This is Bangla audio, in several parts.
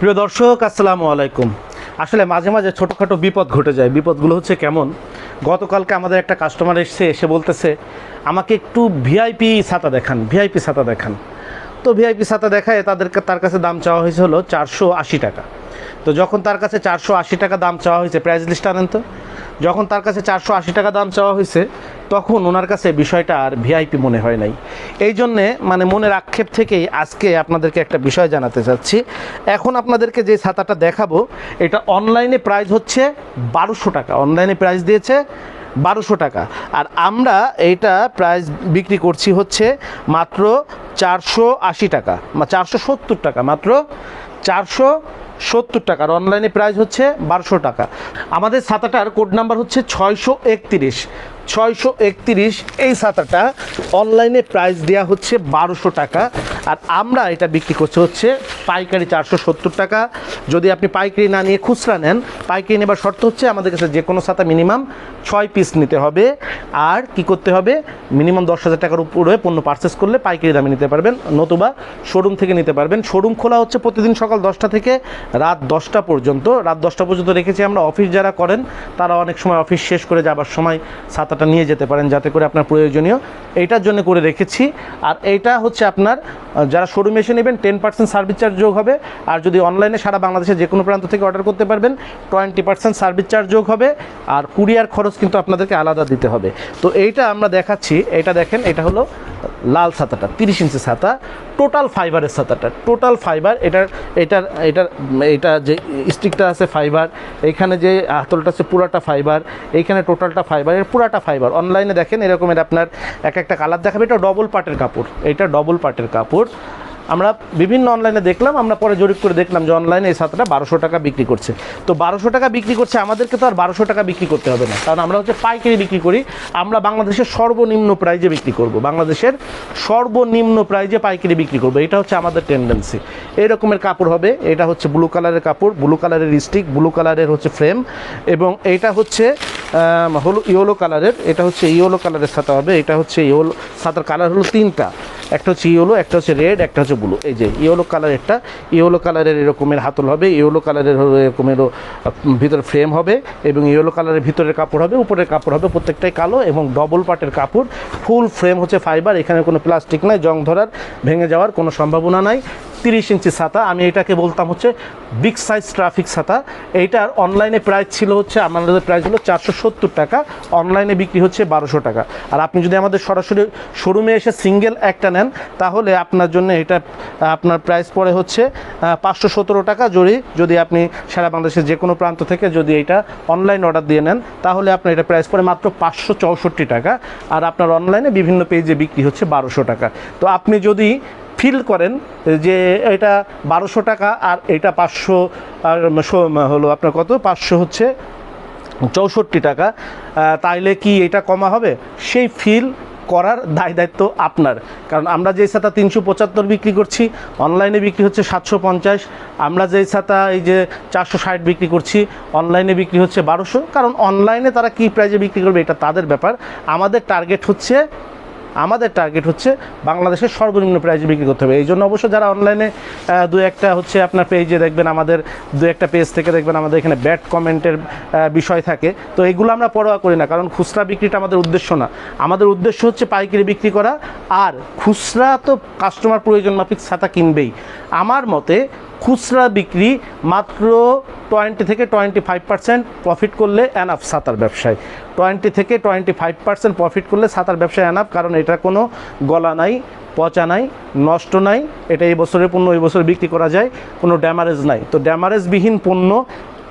প্রিয় দর্শক, আসসালামু আলাইকুম। আসলে মাঝে মাঝে ছোটোখাটো বিপদ ঘটে যায়। বিপদগুলো হচ্ছে কেমন? গতকালকে আমাদের একটা কাস্টমার এসছে, এসে বলতেছে, আমাকে একটু ভিআইপি ছাতা দেখান ভিআইপি ছাতা দেখান। তো ভিআইপি ছাতা দেখায় তাদেরকে, তার কাছে দাম চাওয়া হয়েছে হলো চারশো আশি টাকা। তো যখন তার কাছে চারশো আশি টাকা দাম চাওয়া হয়েছে প্রাইস লিস্ট আনেন তো। যখন তার কাছে চারশো আশি টাকা দাম চাওয়া হয়েছে, তখন ওনার কাছে বিষয়টা আর ভিআইপি মনে হয় নাই। এই জন্যে মানে মনের আক্ষেপ থেকেই আজকে আপনাদেরকে একটা বিষয় জানাতে চাচ্ছি। এখন আপনাদেরকে যে ছাতাটা দেখাবো, এটা অনলাইনে প্রাইস হচ্ছে বারোশো টাকা। অনলাইনে প্রাইস দিয়েছে বারোশো টাকা। আর আমরা এইটা প্রাইস বিক্রি করছি হচ্ছে মাত্র চারশো আশি টাকা চারশো সত্তর টাকা, মাত্র চারশো সত্তর টাকার অনলাইনে প্রাইস হচ্ছে বারোশো টাকা। আমাদের ছাতাটার কোড নাম্বার হচ্ছে ছয়শো একত্রিশ। ছয়শো একত্রিশ এই ছাতাটা অনলাইনে প্রাইস দেওয়া হচ্ছে বারোশো টাকা। আর আমরা এটা বিক্রি করছি হচ্ছে পাইকারি চারশো সত্তর টাকা। যদি আপনি পাইকারি না নিয়ে খুচরা নেন, পাইকারি নেবার শর্ত হচ্ছে আমাদের কাছে যে কোনো ছাতা মিনিমাম ছয় পিস নিতে হবে। আর কি করতে হবে? মিনিমাম দশ হাজার টাকার উপরে পণ্য পারচেস করলে পাইকারি দামে নিতে পারবেন, নতুবা শোরুম থেকে নিতে পারবেন। শোরুম খোলা হচ্ছে প্রতিদিন সকাল দশটা থেকে রাত দশটা পর্যন্ত। রাত দশটা পর্যন্ত রেখেছি আমরা। অফিস যারা করেন, তারা অনেক সময় অফিস শেষ করে যাবার সময় ছাতাটা নিয়ে যেতে পারেন, যাতে করে আপনার প্রয়োজনীয়। এইটার জন্য করে রেখেছি। আর এইটা হচ্ছে আপনার যারা শোরুমে এসে নেবেন টেন পার্সেন্ট সার্ভিস চার্জ যোগ হবে। আর যদি অনলাইনে সারা বাংলাদেশের যে কোনো প্রান্ত থেকে অর্ডার করতে পারবেন টোয়েন্টি পার্সেন্ট সার্ভিস চার্জ যোগ হবে। আর কুরিয়ার খরচ কিন্তু আপনাদেরকে আলাদা দিতে হবে। তো এইটা আমরা দেখাচ্ছি। এটা দেখেন, এটা হলো লাল ছাতাটা, তিরিশ ইঞ্চি ছাতা টোটাল ফাইবারের ছাতাটা। টোটাল ফাইবার এটার এটার এটার, এটা যে স্টিকটা আছে ফাইবার এখানে যে হাতলটা আছে পুরাটা ফাইবার এইখানে টোটালটা ফাইবার এর পুরাটা ফাইবার অনলাইনে দেখেন এরকমের আপনার এক একটা কালার দেখাবে। এটা ডবল পার্টের কাপড়। এটা ডবল পার্টের কাপড়। আমরা বিভিন্ন অনলাইনে দেখলাম, আমরা পরে জরিপ করে দেখলাম যে অনলাইনে এই ছাতাটা বারোশো টাকা বিক্রি করছে। তো বারোশো টাকা বিক্রি করছে, আমাদেরকে তো আর বারোশো টাকা বিক্রি করতে হবে না। কারণ আমরা হচ্ছে পাইকারি বিক্রি করি, আমরা বাংলাদেশের সর্বনিম্ন প্রাইজে বিক্রি করব। বাংলাদেশের সর্বনিম্ন প্রাইজে পাইকারি বিক্রি করব। এটা হচ্ছে আমাদের টেন্ডেন্সি এই রকমের কাপড় হবে, এটা হচ্ছে ব্লু কালারের কাপড় ব্লু কালারের স্টিক ব্লু কালারের হচ্ছে ফ্রেম এবং এইটা হচ্ছে হলো ইয়েলো কালারের এটা হচ্ছে ইয়েলো কালারের ছাতা হবে, এটা হচ্ছে ইয়েলো ছাতার কালার হলো তিনটা। একটা হচ্ছে ইয়েলো, একটা হচ্ছে রেড, একটা হচ্ছে ব্লু। এই যে ইয়েলো কালারেরটা ইয়েলো কালারের এরকমের হাতল হবে, ইয়েলো কালারের এরকমেরও ভিতরে ফ্রেম হবে, এবং ইয়েলো কালারের ভিতরের কাপড় হবে, উপরের কাপড় হবে, প্রত্যেকটাই কালো, এবং ডবল পাটের কাপড় ফুল ফ্রেম হচ্ছে ফাইবার এখানে কোনো প্লাস্টিক নাই, জং ধরার, ভেঙে যাওয়ার কোনো সম্ভাবনা নাই। তিরিশ ইঞ্চি ছাতা, আমি এটাকে বলতাম হচ্ছে বিগ সাইজ ট্রাফিক ছাতা। এইটার অনলাইনে প্রাইস ছিল হচ্ছে আমাদের প্রাইস হলো চারশো সত্তর টাকা অনলাইনে বিক্রি হচ্ছে বারোশো টাকা। আর আপনি যদি আমাদের সরাসরি শোরুমে এসে সিঙ্গেল একটা নেন, তাহলে আপনার জন্য এটা, আপনার প্রাইস পড়ে হচ্ছে পাঁচশো সতেরো টাকা। যদি যদি আপনি সারা বাংলাদেশের যে কোনো প্রান্ত থেকে যদি এটা অনলাইন অর্ডার দিয়ে নেন, তাহলে আপনার এটা প্রাইস পড়ে মাত্র পাঁচশো চৌষট্টি টাকা। আর আপনার অনলাইনে বিভিন্ন পেজে বিক্রি হচ্ছে বারোশো টাকা। তো আপনি যদি ফিল করেন যে এটা বারোশো টাকা আর এটা পাঁচশো, আর হলো আপনার কত? পাঁচশো হচ্ছে চৌষট্টি টাকা। তাইলে কি এটা কমা হবে? সেই ফিল করার দায় দায়িত্ব আপনার। কারণ আমরা যেই ছাতা তিনশো পঁচাত্তর বিক্রি করছি, অনলাইনে বিক্রি হচ্ছে সাতশো পঞ্চাশ। আমরা যেই ছাতা এই যে চারশো ষাট বিক্রি করছি, অনলাইনে বিক্রি হচ্ছে বারোশো। কারণ অনলাইনে তারা কী প্রাইজে বিক্রি করবে, এটা তাদের ব্যাপার। আমাদের টার্গেট হচ্ছে আমাদের টার্গেট হচ্ছে বাংলাদেশের সর্বনিম্ন প্রাইজে বিক্রি করতে হবে। এই জন্য অবশ্য যারা অনলাইনে দু একটা হচ্ছে আপনার পেজে দেখবেন আমাদের, দু একটা পেজ থেকে দেখবেন আমাদের এখানে ব্যাড কমেন্টের বিষয় থাকে। তো এগুলো আমরা পরোয়া করি না, কারণ খুচরা বিক্রিটা আমাদের উদ্দেশ্য না। আমাদের উদ্দেশ্য হচ্ছে পাইকারি বিক্রি করা, আর খুচরা তো কাস্টমার প্রয়োজন মাফিক ছাতা কিনবেই। আমার মতে খুচরা বিক্রি মাত্র টোয়েন্টি থেকে টোয়েন্টি ফাইভ পার্সেন্ট প্রফিট করলে অ্যানাফ সাঁতার ব্যবসায়। টোয়েন্টি থেকে টোয়েন্টি ফাইভ পার্সেন্ট প্রফিট করলে সাঁতার ব্যবসায় অ্যানাফ কারণ এটা কোনো গলা নাই, পচা নাই, নষ্ট নাই, এটা এই বছরের পণ্য এই বছর বিক্রি করা যায়, কোনো ড্যামারেজ নাই। তো ড্যামারেজবিহীন পণ্য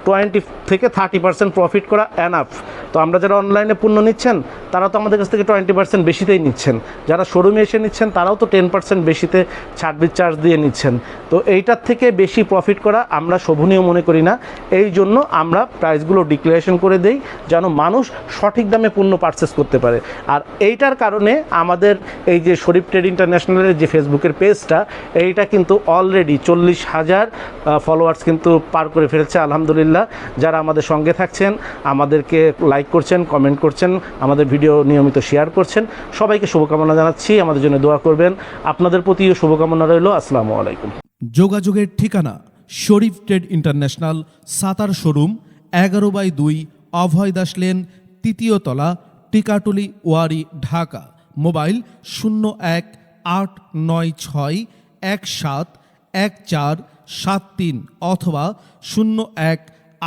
টোয়েন্টি থেকে থার্টি পার্সেন্ট প্রফিট করা অ্যানাফ তো আমরা যারা অনলাইনে পণ্য নিচ্ছেন তারা তো আমাদের কাছ থেকে টোয়েন্টি পার্সেন্ট বেশিতেই নিচ্ছেন। যারা শোরুমে এসে নিচ্ছেন, তারাও তো টেন পার্সেন্ট বেশিতে সার্ভিস চার্জ দিয়ে নিচ্ছেন। তো এইটার থেকে বেশি প্রফিট করা আমরা শোভনীয় মনে করি না। এই জন্য আমরা প্রাইসগুলো ডিক্লারেশন করে দেই, যেন মানুষ সঠিক দামে পণ্য পারচেস করতে পারে। আর এইটার কারণে আমাদের এই যে শরীফ ট্রেড ইন্টারন্যাশনালের যে ফেসবুকের পেজটা এইটা কিন্তু অলরেডি চল্লিশ হাজার ফলোয়ার্স কিন্তু পার করে ফেলেছে, আলহামদুলিল্লাহ। যারা আমাদের সঙ্গে থাকছেন, আমাদেরকে লাইক করছেন কমেন্ট করছেন, আমাদের ভিডিও নিয়মিত শেয়ার করছেন। সবাইকে শুভকামনা জানাচ্ছি। আমাদের জন্য দোয়া করবেন। আপনাদের প্রতিও শুভকামনা রইল। আসসালামু আলাইকুম। যোগাযোগের ঠিকানা Sharif trade international Sattar showroom, এগারো বাই দুই অভয় দাস লেন, তৃতীয় তলা, টিকাটুলি, ওয়ারি, ঢাকা। মোবাইল শূন্য এক আট নয় ছয় এক সাত এক চার সাত তিন অথবা শূন্য এক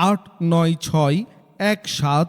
আট নয় ছয় এক সাত